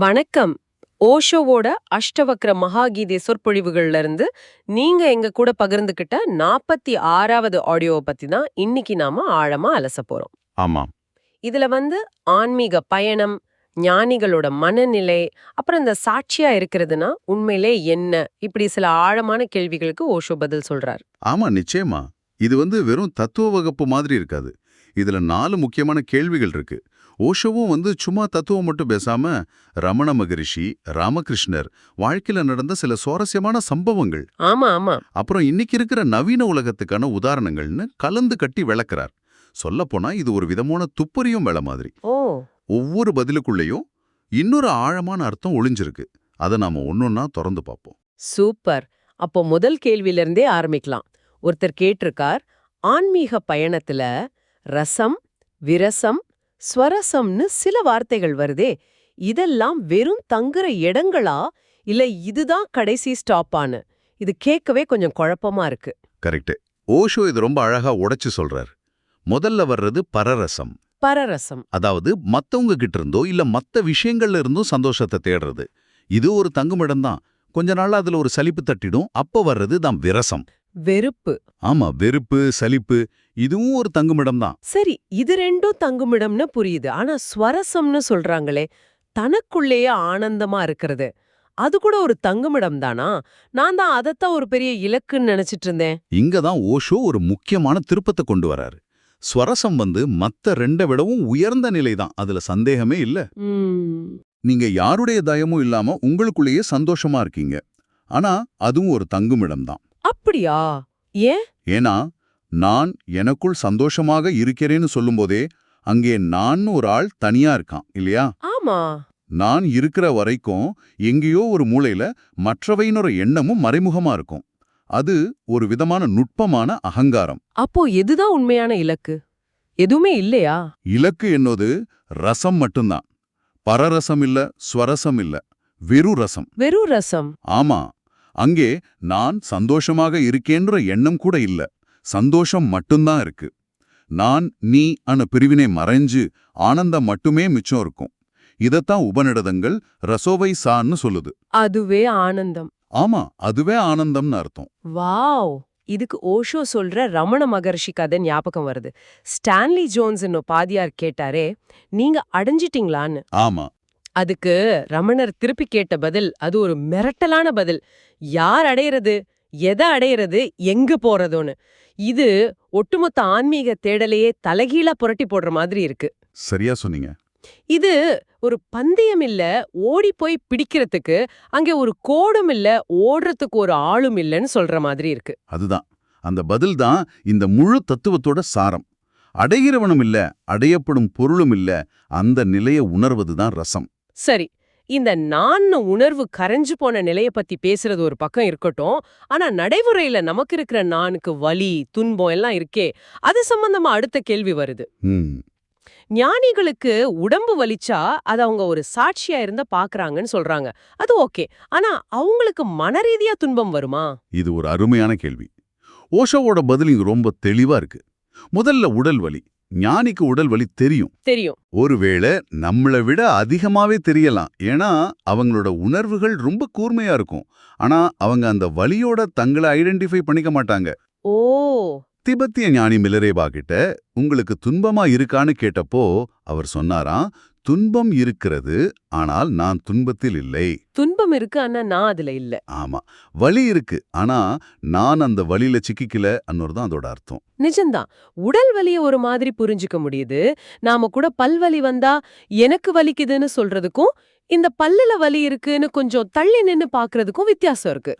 வணக்கம். ஓஷோவோட அஷ்டவக்ர மகாகீதை சொற்பொழிவுகள்ல இருந்து நீங்க எங்க கூட பகிர்ந்துகிட்ட நாற்பத்தி ஆறாவது ஆடியோவை பத்தி தான் இன்னைக்கு நாம ஆழமா அலச போறோம். ஆமாம். இதுல வந்து ஆன்மீக பயணம் ஞானிகளோட மனநிலை அப்புறம் இந்த சாட்சியா இருக்கிறதுனா உண்மையிலே என்ன? இப்படி சில ஆழமான கேள்விகளுக்கு ஓஷோ பதில் சொல்றார். ஆமா நிச்சயமா. இது வந்து வெறும் தத்துவ வகுப்பு மாதிரி இருக்காது. இதுல நாலு முக்கியமான கேள்விகள் இருக்கு. ஓஷோவும் வந்து சும்மா தத்துவம் மட்டும் பேசாம ரமண மகரிஷி ராமகிருஷ்ணர் வாழ்க்கையில நடந்த சில சுவாரஸ்யமான சம்பவங்கள். ஆமா ஆமா. அப்புறம் இன்னைக்கு இருக்கிற நவீன உலகத்துக்கான உதாரணங்கள்னு கலந்து கட்டி விளக்குறார். சொல்லப்போனா இது ஒரு விதமான துப்பறியும் வேலை மாதிரி. ஓ. ஒவ்வொரு பதிலுக்குள்ளேயும் இன்னொரு ஆழமான அர்த்தம் ஒளிஞ்சிருக்கு. அதை நாம ஒன்னொன்னா திறந்து பார்ப்போம் சூப்பர். அப்போ முதல் கேள்வியில இருந்தே ஆரம்பிக்கலாம். ஒருத்தர் கேட்டிருக்கார் ஆன்மீக பயணத்துல ரசம் விரசம் ஸ்வரசம்னு சில வார்த்தைகள் வருதே. இதெல்லாம் வெறும் தங்குற இடங்களா? இல்ல இதுதான் கடைசி ஸ்டாப்பான்னு? இது கேட்கவே கொஞ்சம் குழப்பமா இருக்கு. கரெக்ட் ஓஷோ இது ரொம்ப அழகா உடைச்சு சொல்றார். முதல்ல வர்றது பரரசம். பரரசம். அதாவது மத்தவங்க கிட்ட இருந்தோ இல்ல மத்த விஷயங்கள்ல இருந்தும் சந்தோஷத்தை தேடுறது. இது ஒரு தங்குமிடம் தான். கொஞ்ச நாள் அதுல ஒரு சலிப்பு தட்டிடும். அப்ப வர்றது தான் விரசம். வெறுப்பு. ஆமா வெறுப்பு சலிப்பு இதுவும் ஒரு தங்குமிடம் தான் சரி இது ரெண்டும் தங்குமிடம்னு புரியுது. ஆனா ஸ்வரசம்னு சொல்றாங்களே தனக்குள்ளேயே ஆனந்தமா இருக்கிறது. அது கூட ஒரு தங்குமிடம் தானா நான் தான் அதைத்தான் ஒரு பெரிய இலக்குன்னு நினைச்சிட்டு இருந்தேன். இங்க தான் ஓஷோ ஒரு முக்கியமான திருப்பத்தை கொண்டு வராரு. ஸ்வரசம் வந்து மத்த ரெண்டை விடவும் உயர்ந்த நிலை தான் அதுல சந்தேகமே இல்ல. நீங்க யாருடைய தயமும் இல்லாம உங்களுக்குள்ளேயே சந்தோஷமா இருக்கீங்க. ஆனா அதுவும் ஒரு தங்குமிடம் தான் அப்படியா? ஏன்? ஏன்னா நான் எனக்குள் சந்தோஷமாக இருக்கிறேன்னு சொல்லும்போதே அங்கே நான்னு ஒரு ஆள் தனியா இருக்கான் இல்லையா? ஆமா. நான் இருக்கிற வரைக்கும் எங்கேயோ ஒரு மூலையில மற்றவையினொரு எண்ணமும் மறைமுகமா இருக்கும். அது ஒரு விதமான நுட்பமான அகங்காரம். அப்போ எதுதான் உண்மையான இலக்கு? எதுவுமே இல்லையா? இலக்கு என்னது? ரசம் மட்டும்தான். பரரசம் இல்ல ஸ்வரசம் இல்ல வெறு ரசம் வெறும் ரசம் ஆமா. அங்கே நான் சந்தோஷமாக இருக்கேன்ற எண்ணம் கூட இல்ல. சந்தோஷம் மட்டும்தான் இருக்கு. நான் நீ அன பிரிவினை மறைஞ்சு ஆனந்தம் மட்டுமே மிச்சம் இருக்கும். இதத்தான் உபநிடதங்கள் ரசோவை சான்னு சொல்லுது. அதுவே ஆனந்தம். ஆமா அதுவே ஆனந்தம்னு அர்த்தம். வாவ்! இதுக்கு ஓஷோ சொல்ற ரமண மகர்ஷி கதை ஞாபகம் வருது. ஸ்டான்லி ஜோன்ஸ் பாதியார் கேட்டாரே நீங்க அடைஞ்சிட்டீங்களான்னு? ஆமா. அதுக்கு ரமணர் திருப்பி கேட்ட பதில் அது ஒரு மிரட்டலான பதில். யார் அடையிறது? எதை அடையிறது? எங்க போறதோன்னு. இது ஒட்டுமொத்த ஆன்மீக தேடலையே தலைகீழா புரட்டி போடுற மாதிரி இருக்கு. சரியா சொன்னீங்க. இது ஒரு பந்தயம் இல்ல ஓடி போய் பிடிக்கிறதுக்கு அங்கே ஒரு கோடும் இல்ல ஓடுறதுக்கு ஒரு ஆளும் இல்லைன்னு சொல்ற மாதிரி இருக்கு. அதுதான். அந்த பதில் தான் இந்த முழு தத்துவத்தோட சாரம். அடைகிறவனும் இல்ல அடையப்படும் பொருளும் இல்ல அந்த நிலைய உணர்வதுதான் ரசம். சரி இந்த நான்னு உணர்வு கரைஞ்சு போன நிலைய பத்தி பேசுறது ஒரு பக்கம் இருக்கட்டும் ஆனா நடைமுறையில நமக்கு இருக்கிற நானுக்கு வலி துன்பம் எல்லாம் இருக்கே அது சம்பந்தமா அடுத்த கேள்வி வருது. ஞானிகளுக்கு உடம்பு வலிச்சா அது அவங்க ஒரு சாட்சியா இருந்த பாக்குறாங்கன்னு சொல்றாங்க. அது ஓகே ஆனா அவங்களுக்கு மனரீதியா துன்பம் வருமா? இது ஒரு அருமையான கேள்வி. ஓஷோவோட பதில் இங்க ரொம்ப தெளிவா இருக்கு. முதல்ல உடல் வலி. ஞானிக்கு உடல் வலி தெரியும். தெரியும். ஒருவேளை நம்மளை விட அதிகமாவே தெரியலாம். ஏன்னா அவங்களோட உணர்வுகள் ரொம்ப கூர்மையா இருக்கும். ஆனா அவங்க அந்த வலியோட தங்களை ஐடென்டிஃபை பண்ணிக்க மாட்டாங்க. ஓ! திபெத்திய ஞானி மிலரேபா கிட்ட உங்களுக்கு துன்பமா இருக்கான்னு கேட்டப்போ அவர் சொன்னாராம் துன்பம் இருக்கிறது ஆனால் நான் துன்பத்தில் இல்லை. துன்பம் இருக்கு ஆனா நான் அதுல இல்ல. ஆமா. வலி இருக்கு ஆனா நான் அந்த வலியில சிக்கிக்கல தான் அதோட அர்த்தம். நிஜம்தான். உடல் வலிய ஒரு மாதிரி புரிஞ்சுக்க முடியுது. நாம கூட பல்வலி வந்தா எனக்கு வலிக்குதுன்னு சொல்றதுக்கும் இந்த பல்லுல வலி இருக்குன்னு கொஞ்சம் தள்ளி நின்னு பாக்குறதுக்கும் வித்தியாசம் இருக்கு.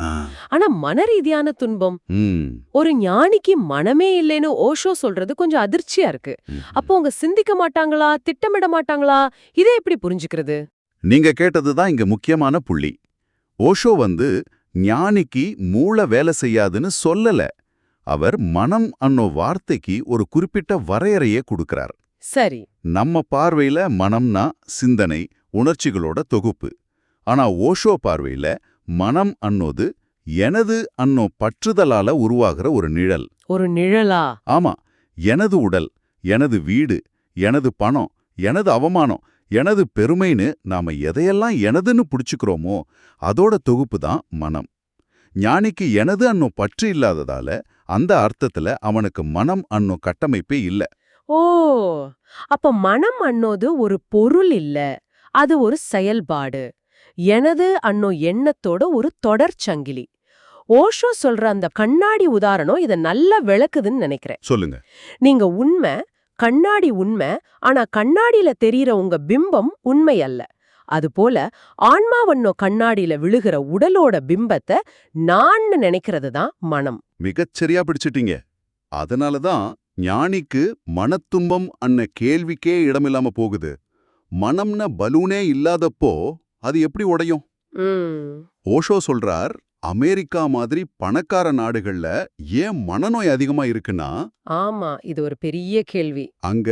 ஆனா மனரீதியான துன்பம் ம், ஒரு ஞானிக்கு மனமே இல்லைன்னு ஓஷோ சொல்றது கொஞ்சம் அதிர்ச்சியா இருக்கு. அப்போ அவங்க சிந்திக்க மாட்டாங்களா திட்டமிட மாட்டாங்களா? இதை எப்படி புரிஞ்சுக்கிறது? நீங்க கேட்டதுதான் இங்க முக்கியமான புள்ளி. ஓஷோ வந்து ஞானிக்கு மூளை வேலை செய்யாதுன்னு சொல்லல. அவர் மனம் அன்னோ வார்த்தைக்கு ஒரு குறிப்பிட்ட வரையறையே கொடுக்கறார். சரி. நம்ம பார்வையில மனம்னா சிந்தனை உணர்ச்சிகளோட தொகுப்பு. ஆனா ஓஷோ பார்வையில மனம் அன்னோது எனது அன்னோ பற்றுதலால உருவாகிற ஒரு நிழல். ஒரு நிழலா? ஆமா. எனது உடல் எனது வீடு எனது பணம் எனது அவமானம் எனது பெருமைன்னு நாம எதையெல்லாம் எனதுன்னு புடிச்சுக்கிறோமோ அதோட தொகுப்பு தான் மனம். ஞானிக்கு எனது அன்னும் பற்று இல்லாததால அந்த அர்த்தத்துல அவனுக்கு மனம் அன்னும் கட்டமைப்பே இல்ல. ஓ! அப்ப மனம் அன்னோது ஒரு பொருள் இல்ல. அது ஒரு செயல்பாடு. எனது அன்னோ எண்ணத்தோட ஒரு தொடர்ச்சங்கிலி ஓஷோ சொல்ற அந்த கண்ணாடி உதாரணம் இத நல்லா விளக்குதுன்னு நினைக்கிறேன். சொல்லுங்க. நீங்க உண்மை கண்ணாடி உண்மை ஆனா கண்ணாடியில தெரியற உங்க பிம்பம் உண்மை அல்ல. அதுபோல ஆன்மாவன்னோ கண்ணாடியில விழுகிற உடலோட பிம்பத்தை நான்னு நினைக்கிறது தான் மனம். மிகச்சரியா பிடிச்சிட்டீங்க. அதனாலதான் ஞானிக்கு மனத்துன்பம் அன்ன கேள்விக்கே இடமில்லாம போகுது. மனம்ன பலூனே இல்லாதப்போ அது எப்படி உடையும்? ஓஷோ சொல்றார் அமெரிக்கா மாதிரி பணக்கார நாடுகள்ல ஏன் மனநோய் அதிகமா இருக்குன்னா ஆமா இது ஒரு பெரிய கேள்வி. அங்க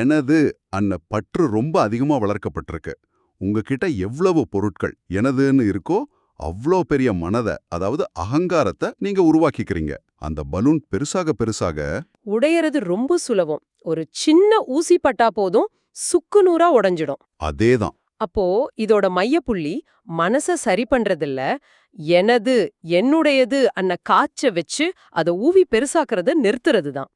எனது அன்ன பற்று ரொம்ப அதிகமா வளர்க்கப்பட்டிருக்கு. உங்ககிட்ட எவ்வளவு பொருட்கள் எனதுன்னு இருக்கோ அவ்வளோ பெரிய மனதை அதாவது அகங்காரத்தை நீங்க உருவாக்கிக்கிறீங்க. அந்த பலூன் பெருசாக பெருசாக உடையறது ரொம்ப சுலபம். ஒரு சின்ன ஊசி பட்டா போதும் சுக்கு நூறா உடைஞ்சிடும். அதேதான். அப்போ இதோட மையப்புள்ளி மனச சரி பண்றதில்ல. எனது என்னுடையது அன்ன காய்ச்ச வச்சு அத ஊவி பெருசாக்குறத நிறுத்துறது தான்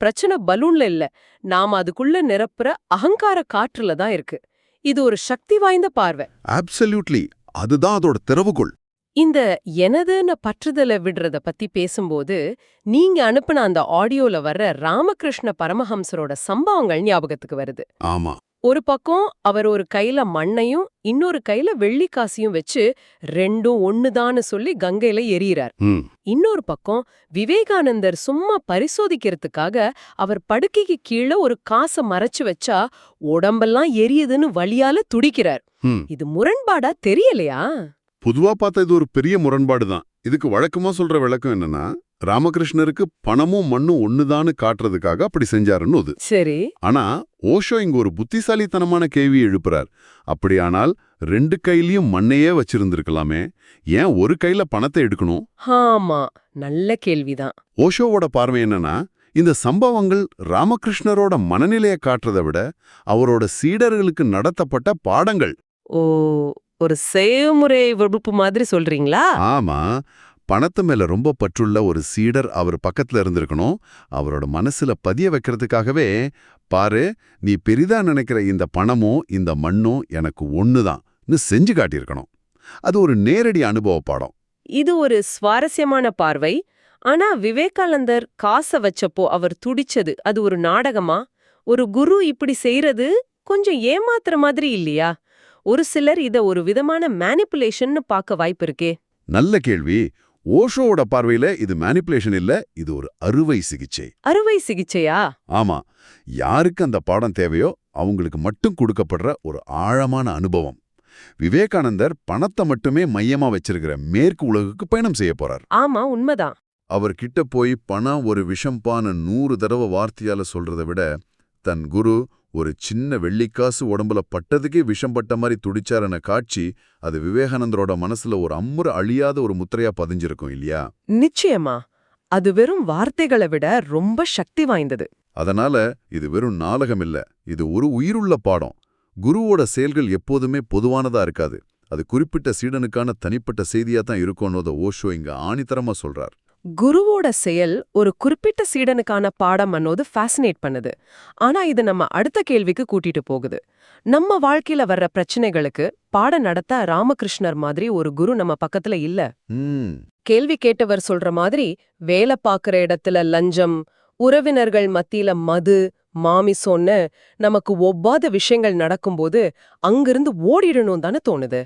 பிரச்சனை பலூன்ல இல்ல. நாம அதுக்குள்ள நிரப்புற அகங்கார காற்றுல தான் இருக்கு. இது ஒரு சக்தி வாய்ந்த பார்வை. அப்சல்யூட்லி அதுதான் அதோட திறவுகோள். இந்த எனதுன்னு பற்றுதல விடுறத பத்தி பேசும்போது நீங்க அனுப்புன அந்த ஆடியோல வர்ற ராமகிருஷ்ண பரமஹம்சரோட சம்பவங்கள் ஞாபகத்துக்கு வருது. ஆமா. ஒரு பக்கம் அவர் ஒரு கையில மண்ணையும் இன்னொரு கையில வெள்ளிக்காசியும் வச்சு ரெண்டும் ஒண்ணுதான்னு சொல்லி கங்கையில எறியறார். ம். இன்னொரு பக்கம் விவேகானந்தர் சும்மா பரிசோதிக்கிறதுக்காக அவர் படுக்கைக்கு கீழே ஒரு காசை மறைச்சு வச்சா உடம்பெல்லாம் எரியுதுன்னு வலியால துடிக்கிறார். இது முரண்பாடா தெரியலையா? பொதுவா பார்த்தா இது ஒரு பெரிய முரண்பாடு தான் இதுக்கு வழக்கமா சொல்ற விளக்கம் என்னன்னா ராமகிருஷ்ணருக்கு பணமும் மண்ணும் ஒண்ணுதான்னு காட்டுறதுக்காக அப்படி செஞ்சாருன்னு அது. சரி. ஆனா ஓஷோ இங்க ஒரு புத்திசாலித்தனமான கேள்வி எழுப்புறார். அப்படியானால் ரெண்டு கையிலயும் மண்ணையே வச்சிருந்திருக்கலாமே. ஏன் ஒரு கையில பணத்தை எடுக்கணும்? ஆமா நல்ல கேள்விதான். ஓஷோவோட பார்வை என்னன்னா இந்த சம்பவங்கள் ராமகிருஷ்ணரோட மனநிலையை காட்டுறதை விட அவரோட சீடர்களுக்கு நடத்தப்பட்ட பாடங்கள். ஓ ஒரு செய்முறை வகுப்பு மாதிரி சொல்றீங்களா? ஆமா. பணத்து மேல ரொம்ப பற்றுள்ள ஒரு சீடர் அவர் பக்கத்துல இருந்திருக்கணும். அவரோட மனசுல பதிய வைக்கிறதுக்காகவே பாரு நீ பெரிதா நினைக்கிற இந்த பணமும் இந்த மண்ணும் எனக்கு ஒண்ணுதான்னு செஞ்சு காட்டியிருக்கணும். அது ஒரு நேரடி அனுபவ பாடம். இது ஒரு சுவாரஸ்யமான பார்வை. ஆனா விவேகானந்தர் காசை வச்சப்போ அவர் துடிச்சது. அது ஒரு நாடகமா? ஒரு குரு இப்படி செய்யறது கொஞ்சம் ஏமாத்துற மாதிரி இல்லையா? ஒரு சிலர் இத ஒரு விதமான மேனிப்புலேஷன்னு பார்க்க வாய்ப்பு இருக்கே. நல்ல கேள்வி. ஓஷோவோட பார்வையில இது மேனிப்புலேஷன் இல்ல இது ஒரு அறுவை சிகிச்சை. அறுவை சிகிச்சையா? ஆமா. யாருக்கு அந்த பாடம் தேவையோ அவங்களுக்கு மட்டும் கொடுக்கப்படுற ஒரு ஆழமான அனுபவம். விவேகானந்தர் பணத்தை மட்டுமே மையமா வச்சிருக்கிற மேற்கு உலகுக்கு பயணம் செய்ய போறார். ஆமா உண்மைதான். அவர் கிட்ட போய் பணம் ஒரு விஷம்பான நூறு தடவை வார்த்தையால சொல்றதை விட தன் குரு ஒரு சின்ன வெள்ளிக்காசு உடம்புல பட்டதுக்கே விஷம் பட்ட மாதிரி துடிச்சாரன காட்சி அது விவேகானந்தரோட மனசுல ஒரு அம்முற அழியாத ஒரு முத்திரையா பதிஞ்சிருக்கும் இல்லையா? நிச்சயமா. அது வெறும் வார்த்தைகளை விட ரொம்ப சக்தி வாய்ந்தது. அதனால இது வெறும் நாடகம் இல்ல இது ஒரு உயிருள்ள பாடம். குருவோட செயல்கள் எப்போதுமே பொதுவானதா இருக்காது. அது குறிப்பிட்ட சீடனுக்கான தனிப்பட்ட செய்தியா தான் இருக்கும்னு ஓஷோ இங்க ஆணித்தரமா சொல்றார். குருவோட செயல் ஒரு குறிப்பிட்ட சீடனுக்கான பாடம் அன்னோது ஃபேசினேட் பண்ணுது. ஆனா இது நம்ம அடுத்த கேள்விக்கு கூட்டிட்டு போகுது. நம்ம வாழ்க்கையில வர்ற பிரச்சனைகளுக்கு பாடம் நடத்த ராமகிருஷ்ணர் மாதிரி ஒரு குரு நம்ம பக்கத்துல இல்ல. கேள்வி கேட்டவர் சொல்ற மாதிரி வேலை பார்க்கற இடத்துல லஞ்சம் உறவினர்கள் மத்தியில மது மாமிசோன்னு நமக்கு ஒவ்வாத விஷயங்கள் நடக்கும்போது அங்கிருந்து ஓடிடணும் தானே தோணுது.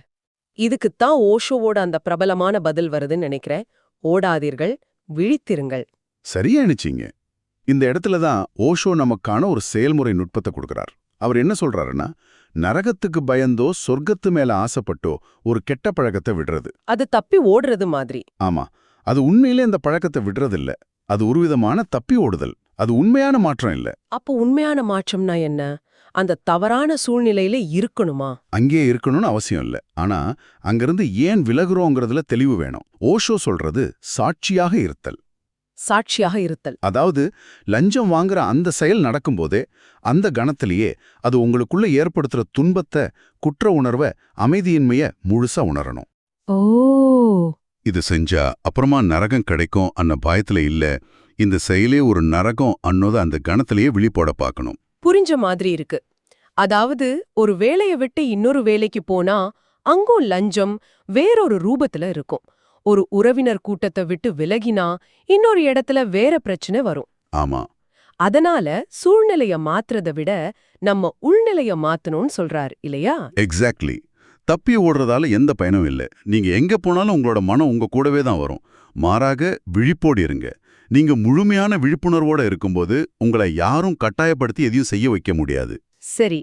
இதுக்குத்தான் ஓஷோவோட அந்த பிரபலமான பதில் வருதுன்னு நினைக்கிறேன். ஓடாதீர்கள். விழித்திருங்கள். சரியா நிச்சீங்க இந்த இடத்துல தான் ஓஷோ நமக்கான ஒரு செயல்முறை நுட்பத்தை கொடுக்கறார். அவர் என்ன சொல்றாருன்னா நரகத்துக்கு பயந்தோ சொர்க்கத்து மேல ஆசைப்பட்டோ ஒரு கெட்ட பழக்கத்தை விடுறது. அது தப்பி ஓடுறது மாதிரி. ஆமா. அது உண்மையிலே இந்த பழக்கத்தை விடுறதில்ல. அது ஒரு விதமான தப்பி ஓடுதல். அது உண்மையான மாற்றம் இல்ல. அப்போ உண்மையான மாற்றம்னா என்ன? அந்த தவறான சூழ்நிலையில இருக்கணுமா? அங்கேயே இருக்கணும்னு அவசியம் இல்ல. ஆனா அங்கிருந்து ஏன் விலகுறோங்கிறதுல தெளிவு வேணும். ஓஷோ சொல்றது சாட்சியாக இருத்தல். சாட்சியாக இருத்தல். அதாவது லஞ்சம் வாங்குற அந்த செயல் நடக்கும்போதே அந்த கணத்திலேயே அது உங்களுக்குள்ள ஏற்படுத்துற துன்பத்தை குற்ற உணர்வை அமைதியின்மைய முழுசா உணரணும். ஓ! இது செஞ்சா அப்புறமா நரகம் கிடைக்கும் அன்ன பயத்துல இல்ல. இந்த செயலே ஒரு நரகம் அன்னோத அந்த கணத்திலேயே விழிப்போட பார்க்கணும் புரிஞ்ச மாதிரி இருக்கு. அதாவது ஒரு வேலைய விட்டு இன்னொரு வேலைக்கு போனா அங்கும் லஞ்சம் வேறொரு ரூபத்துல இருக்கும். ஒரு உறவினர் கூட்டத்தை விட்டு விலகினா இன்னொரு இடத்துல வேற பிரச்சனை வரும். ஆமா. அதனால சூழ்நிலைய மாத்துறத விட நம்ம உள்நிலைய மாத்தணும்னு சொல்றார் இல்லையா? எக்ஸாக்ட்லி தப்பி ஓடுறதால எந்த பயனும் இல்ல. நீங்க எங்க போனாலும் உங்களோட மனம் உங்க கூடவே தான் வரும். மாறாக விழிப்போடு இருங்க. நீங்க முழுமையான விழிப்புணர்வோட இருக்கும்போது உங்களை யாரும் கட்டாயப்படுத்தி எதையும் செய்ய வைக்க முடியாது. சரி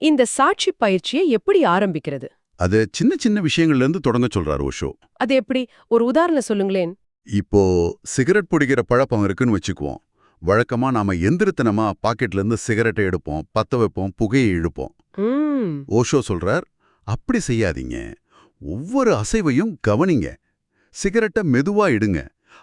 இந்த சாட்சி பயிற்சியை எப்படி ஆரம்பிக்கிறது? அது சின்ன சின்ன விஷயங்கள்ல இருந்து தொடங்க சொல்றாரு ஓஷோ. அது எப்படி? ஒரு உதாரணம் சொல்லுங்களேன். இப்போ சிகரெட் பிடிக்கிற பழக்கம் இருக்குன்னு வச்சுக்குவோம். வழக்கமா நாம எந்திரத்தனமா பாக்கெட்ல இருந்து சிகரெட்டை எடுப்போம் பத்த வைப்போம் புகையை இழுப்போம். ஓஷோ சொல்றார் அப்படி செய்யாதீங்க. ஒவ்வொரு அசைவையும் கவனிங்க. சிகரெட்டை மெதுவா இடுங்க.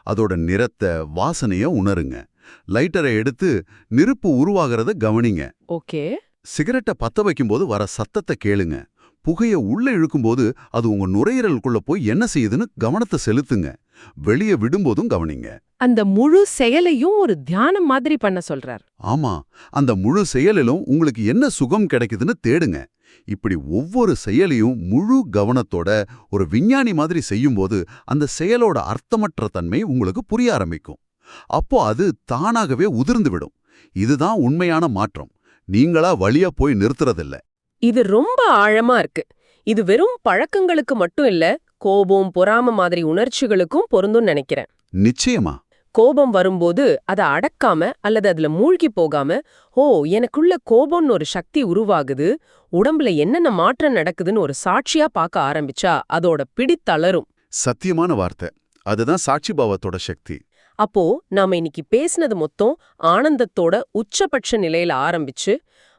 அதோட நிறத்தை வாசனைய உணருங்க. லைட்டரை எடுத்து நெருப்பு உருவாகிறத கவனிங்க. ஓகே. சிகரெட்டை பத்த வைக்கும்போது வர சத்தத்தை கேளுங்க. புகைய உள்ள இழுக்கும்போது அது உங்க நுரையீரலுக்குள்ள போய் என்ன செய்யுதுன்னு கவனத்தை செலுத்துங்க. வெளியே விடும்போதும் கவனிங்க. அந்த முழு செயலையும் ஒரு தியானம் மாதிரி பண்ண சொல்றார். ஆமா. அந்த முழு செயலிலும் உங்களுக்கு என்ன சுகம் கிடைக்குதுன்னு தேடுங்க. இப்படி ஒவ்வொரு செயலையும் முழு கவனத்தோட ஒரு விஞ்ஞானி மாதிரி செய்யும்போது அந்த செயலோட அர்த்தமற்ற தன்மை உங்களுக்கு புரிய ஆரம்பிக்கும். அப்போ அது தானாகவே உதிர்ந்து விடும். இதுதான் உண்மையான மாற்றம். நீங்களா வழியா போய் நிறுத்துறதில்ல. இது ரொம்ப ஆழமா இருக்கு. இது வெறும் பழக்கங்களுக்கு மட்டும் இல்ல கோபம் பொறாம மாதிரி உணர்ச்சிகளுக்கும் பொருந்தும் நினைக்கிறேன். நிச்சயமா. கோபம் வரும்போது அதை அடக்காம அல்லது அதுல மூழ்கி போகாம ஓ எனக்குள்ள கோபம்னு ஒரு சக்தி உருவாகுது உடம்புல என்னென்ன மாற்றம் நடக்குதுன்னு ஒரு சாட்சியா பார்க்க ஆரம்பிச்சா அதோட பிடி தளரும். சத்தியமான வார்த்தை. அதுதான் சாட்சி பாவத்தோட சக்தி. அப்போ நாம இன்னைக்கு பேசினது மொத்தம் ஆனந்தத்தோட உச்சபட்ச நிலையில ஆரம்பிச்சு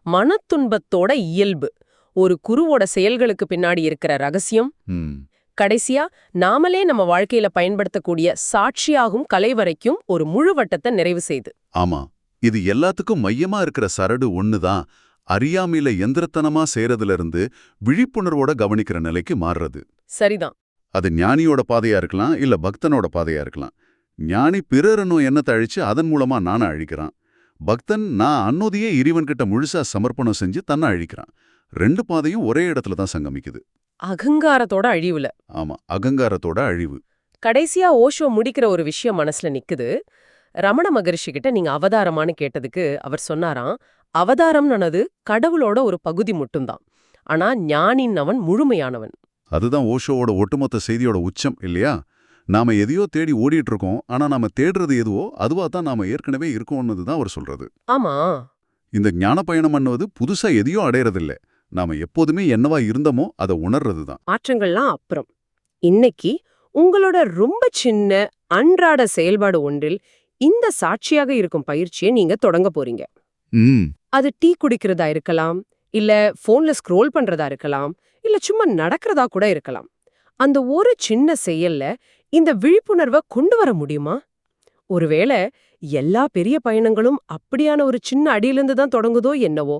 மனத்துன்பத்தோட இயல்பு. ஒரு குருவோட செயல்களுக்கு பின்னாடி இருக்கிற ரகசியம். கடைசியா நாமளே நம்ம வாழ்க்கையில பயன்படுத்தக்கூடிய சாட்சியாகும் கலை வரைக்கும் ஒரு முழு வட்டத்தை நிறைவு செய்து. ஆமா இது எல்லாத்துக்கும் மையமா இருக்கிற சரடு ஒண்ணுதான் அறியாமையில எந்திரத்தனமா செய்யறதுல இருந்து விழிப்புணர்வோட கவனிக்கிற நிலைக்கு மாறுறது. சரிதான். அது ஞானியோட பாதையா இருக்கலாம் இல்ல பக்தனோட பாதையா இருக்கலாம். ஞானி பிறரனும் எண்ணத்தை அழிச்சு அதன் மூலமா நானை அழிக்கிறான். பக்தன் நான் அன்னோதையே இறைவன்கிட்ட முழுசா சமர்ப்பணம் செஞ்சு தன்னை அழிக்கிறான். ரெண்டு பாதையும் ஒரே இடத்துல தான் சங்கமிக்குது. அகங்காரத்தோட அழிவுல. ஆமா அகங்காரத்தோட அழிவு. கடைசியா ஓஷோ முடிக்கிற ஒரு விஷயம் மனசுல நிக்குது. ரமண மகரிஷி கிட்ட நீங்க அவதாரமான்னு கேட்டதுக்கு அவர் சொன்னாராம் அவதாரம்னது கடவுளோட ஒரு பகுதி மட்டும்தான். ஆனா ஞானின் அவன் முழுமையானவன். அதுதான் ஓஷோவோட ஒட்டுமொத்த செய்தியோட உச்சம் இல்லையா? நாம எதையோ தேடி ஓடிட்டு இருக்கோம் ஆனா நாம தேடுறது எதுவோ அதுவா தான் நாம ஏற்கனவே இருக்கோம்னு தான் அவர் சொல்றது. ஆமா. இந்த ஞான பயணம் பண்ணுவது புதுசா எதையோ அடையறதில்ல. நாம எப்போதுமே என்னவா இருந்தோமோ அதை உணர்றது தான் மாற்றங்கள்லாம் அப்புறம். இன்னைக்கு உங்களோட ரொம்ப சின்ன அன்றாட செயல்பாடு ஒன்றில் இந்த சாட்சியாக இருக்கும் பயிற்சியை நீங்க தொடங்க போறீங்க. அது டீ குடிக்கிறதா இருக்கலாம் இல்ல போன்ல ஸ்க்ரோல் பண்றதா இருக்கலாம் இல்ல சும்மா நடக்கிறதா கூட இருக்கலாம். அந்த ஒரு சின்ன செயல்ல இந்த விழிப்புணர்வை கொண்டு வர முடியுமா? ஒருவேளை எல்லா பெரிய பயணங்களும் அப்படியான ஒரு சின்ன அடியிலிருந்து தான் தொடங்குதோ என்னவோ?